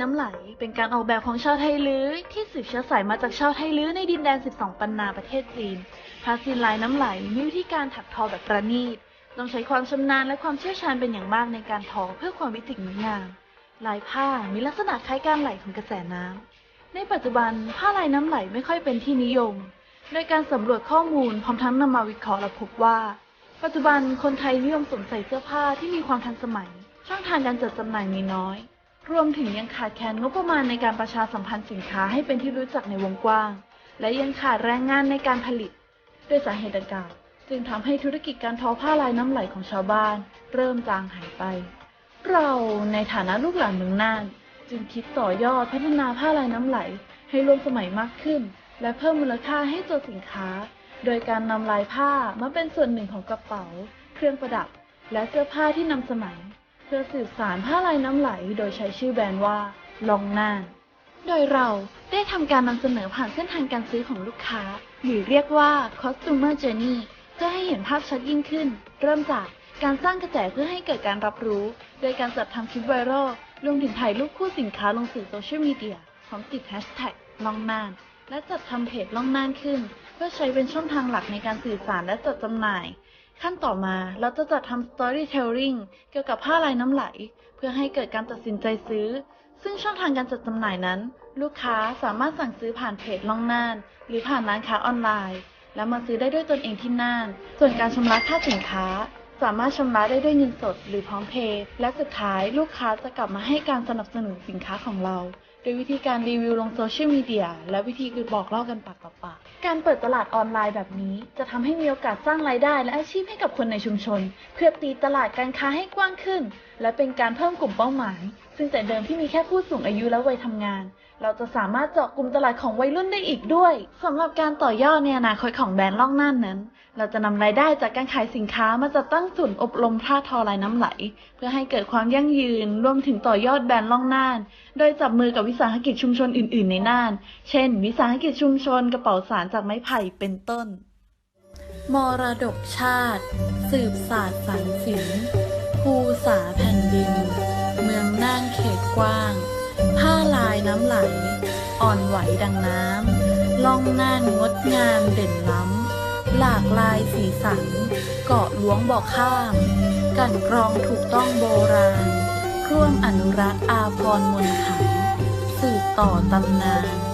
น้ำไหล เป็นการออกแบบของชาวไทลื้อที่สืบเชื้อสายมาจากชาวไทลื้อในดินแดน 12 ปันนาประเทศจีนผ้าสินลายน้ำไหลมีวิธีการถักทอแบบประณีต ต้องใช้ความชำนาญและความเชี่ยวชาญเป็นอย่างมากในการทอเพื่อความวิจิตรงดงาม ลายผ้ามีลักษณะคล้ายการไหลของกระแสน้ำ ในปัจจุบันผ้าลายน้ำไหลไม่ค่อยเป็นที่นิยม โดยการสำรวจข้อมูลพร้อมทั้งนำมาวิเคราะห์และพบว่า ปัจจุบันคนไทยนิยมสวมใส่เสื้อผ้าที่มีความทันสมัย ช่องทางการจัดจำหน่ายมีน้อย รวมถึงยังขาดแคลนงบประมาณในการประชาสัมพันธ์สินค้าให้เป็นที่รู้จักในวงกว้าง และยังขาดแรงงานในการผลิต ด้วยสาเหตุดังกล่าวจึงทำให้ธุรกิจการทอผ้าลายน้ำไหลของชาวบ้าน เริ่มจางหายไป เราในฐานะลูกหลานเมืองน่าน จึงคิดต่อยอดพัฒนาผ้าลายน้ำไหลให้ร่วมสมัยมากขึ้น และเพิ่มมูลค่าให้ตัวสินค้า โดยการนำลายผ้ามาเป็นส่วนหนึ่งของกระเป๋า เครื่องประดับ และเสื้อผ้าที่นำสมัย เพื่อสืบสารผ้าลายน้ำไหลโดยใช้ชื่อแบรนด์ว่าลองน่านโดยเราได้ทำการนำเสนอผ่านเส้นทางการซื้อของลูกค้า หรือเรียกว่า customer journey เพื่อให้เห็นภาพชัดยิ่งขึ้น เริ่มจากการสร้างกระแสเพื่อให้เกิดการรับรู้ โดยการจัดทำคลิปไวรัลรวมถึงถ่ายรูปคู่สินค้าลงสื่อโซเชียลมีเดียพร้อมติดแฮชแท็กล่องน่าน และจัดทำเพจล่องน่านขึ้น เพื่อใช้เป็นช่องทางหลักในการสื่อสารและจัดจำหน่าย ขั้นต่อมาเราจะจัดทำ storytelling เกี่ยวกับผ้าลายน้ำไหล เพื่อให้เกิดการตัดสินใจซื้อ ซึ่งช่องทางการจัดจำหน่ายนั้น ลูกค้าสามารถสั่งซื้อผ่านเพจล่องน่าน หรือผ่านร้านค้าออนไลน์ และมาซื้อได้ด้วยตนเองที่น่าน ส่วนการชำระค่าสินค้า สามารถชำระได้ด้วยเงินสดหรือพร้อมเพย์และสุดท้ายลูกค้าจะกลับมาให้การสนับสนุนสินค้าของเรา โดยวิธีการรีวิวลงโซเชียลมีเดียและวิธีคือบอกเล่ากันปากต่อปาก การเปิดตลาดออนไลน์แบบนี้ จะทำให้มีโอกาสสร้างรายได้และอาชีพให้กับคนในชุมชน เพื่อตีตลาดการค้าให้กว้างขึ้น และเป็นการเพิ่มกลุ่มเป้าหมาย ซึ่งแต่เดิมที่มีแค่ผู้สูงอายุและวัยทำงาน เราจะสามารถเจาะกลุ่มตลาดของวัยรุ่นได้อีกด้วยสำหรับการต่อยอดในอนาคตของแบรนด์ล่องน่านนั้น เราจะนำรายได้จากการขายสินค้ามาจัดตั้งศูนย์อบรมผ้าทอลายน้ำไหล เพื่อให้เกิดความยั่งยืนรวมถึงต่อยอดแบรนด์ล่องน่าน โดยจับมือกับวิสาหกิจชุมชนอื่น ๆ ในน่าน เช่น วิสาหกิจชุมชนกระเป๋าสารจากไม้ไผ่เป็นต้น มรดกชาติ สืบศาสตร์สรรศิลป์ภูษาแผ่นดิน เมืองน่านเขตกว้าง ผ้าลายน้ำไหล อ่อนไหวดังน้ำล่องน่านงดงามเด่นล้ำ หลากลายสีสัน เกาะหลวงบอกข้าม กันกรองถูกต้องโบราณ ร่วมอนุรักษ์อาพรมนขันสืบต่อตำนาน